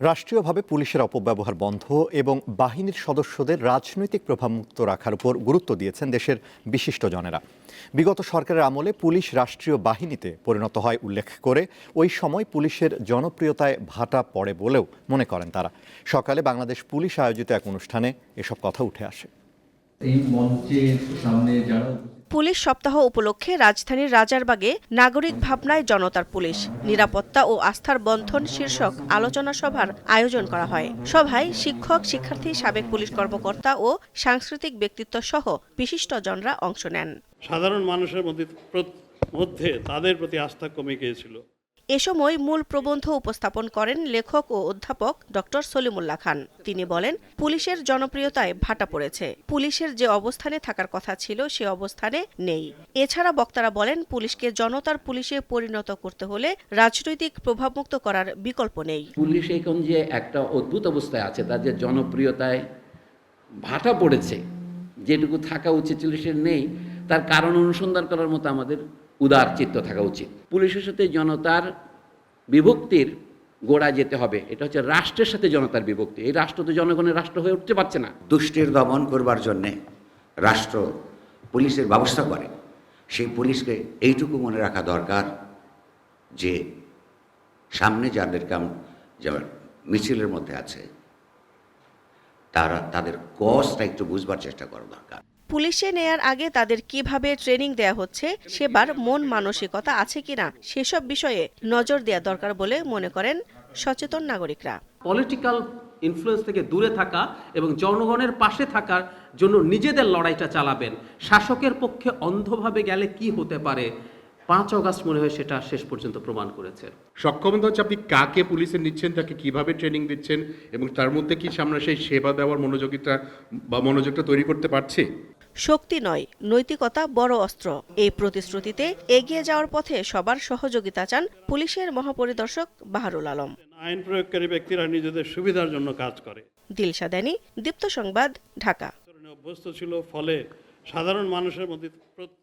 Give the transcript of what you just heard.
রাষ্ট্রীয়ভাবে পুলিশের অপব্যবহার বন্ধ এবং বাহিনীর সদস্যদের রাজনৈতিক প্রভাবমুক্ত রাখার উপর গুরুত্ব দিয়েছেন দেশের বিশিষ্টজনেরা। বিগত সরকারের আমলে পুলিশ রাষ্ট্রীয় বাহিনীতে পরিণত হয় উল্লেখ করে ওই সময় পুলিশের জনপ্রিয়তায় ভাটা পড়ে বলেও মনে করেন তারা। সকালে বাংলাদেশ পুলিশ আয়োজিত এক অনুষ্ঠানে এসব কথা উঠে আসে। এই সামনে যারা পুলিশ সপ্তাহ উপলক্ষে রাজধানীর রাজারবাগে নাগরিক ভাবনায় জনতার পুলিশ। নিরাপত্তা ও আস্থার বন্ধন শীর্ষক আলোচনা সভার আয়োজন করা হয়। সভায় শিক্ষক, শিক্ষার্থী, সাবেক পুলিশ কর্মকর্তা ও সাংস্কৃতিক ব্যক্তিত্ব সহ বিশিষ্ট জনরা অংশ নেন। সাধারণ মানুষের মধ্যে মধ্যে তাদের প্রতি আস্থা কমে গিয়েছিল। এ সময় মূল প্রবন্ধ উপস্থাপন করেন লেখক ও অধ্যাপক ডক্টর সলিমুল্লাহ খান। তিনি বলেন, পুলিশের জনপ্রিয়তায় ভাটা পড়েছে। পুলিশের যে অবস্থানে থাকার কথা ছিল, সে অবস্থানে নেই। এছাড়া বক্তারা বলেন, পুলিশকে জনতার পুলিশে পরিণত করতে হলে রাজনৈতিক প্রভাবমুক্ত করার বিকল্প নেই। পুলিশ এখন যে একটা অদ্ভুত অবস্থায় আছে তাদের জনপ্রিয়তায় ভাটা পড়েছে, যেটুকু থাকা উচিত ছিল সে নেই, তার কারণ অনুসন্ধান করার মতো আমাদের উদার চিত্ত থাকা উচিত। পুলিশের সাথে জনতার বিভক্তির গোড়া যেতে হবে। এটা হচ্ছে রাষ্ট্রের সাথে জনতার বিভক্তি। এই রাষ্ট্র তো জনগণের রাষ্ট্র হয়ে উঠতে পারছে না। দুষ্টির দমন করবার জন্যে রাষ্ট্র পুলিশের ব্যবস্থা করে। সেই পুলিশকে এইটুকু মনে রাখা দরকার যে সামনে যাদেরকে যেমন মিছিলের মধ্যে আছে, তারা তাদের কজটা একটু বুঝবার চেষ্টা করা দরকার। পুলিশে নেয়ার আগে তাদের কীভাবে ট্রেনিং দেয়া হচ্ছে সেবার মন মানসিকতা আছে কিনা সেসব বিষয়ে নজর দেওয়া দরকার বলে মনে করেন সচেতন নাগরিকরা। পলিটিক্যাল ইনফ্লুয়েন্স থেকে দূরে থাকা এবং জনগণের পাশে থাকার জন্য নিজেদের লড়াইটা চালাবেন। শাসকের পক্ষে অন্ধভাবে গেলে কি হতে পারে পাঁচ অগাস্ট মনে হয় সেটা শেষ পর্যন্ত প্রমাণ করেছে। সক্ষমতা হচ্ছে আপনি কাকে পুলিশে নিচ্ছেন তাকে কীভাবে ট্রেনিং দিচ্ছেন এবং তার মধ্যে কি সামনে সেই সেবা দেওয়ার মনোযোগিতা বা মনোযোগটা তৈরি করতে পারছি? শক্তি নয় নৈতিকতা বড় অস্ত্র। এই প্রতিশ্রুতিতে এগিয়ে যাওয়ার পথে সবার সহযোগিতা চান পুলিশের মহাপরিদর্শক বাহারুল আলম। আইন প্রয়োগকারী ব্যক্তিরা নিজেদের সুবিধার জন্য কাজ করে। দিলশা দানি দীপ্ত সংবাদ ঢাকা। অভ্যস্ত ছিল ফলে সাধারণ মানুষের মধ্যে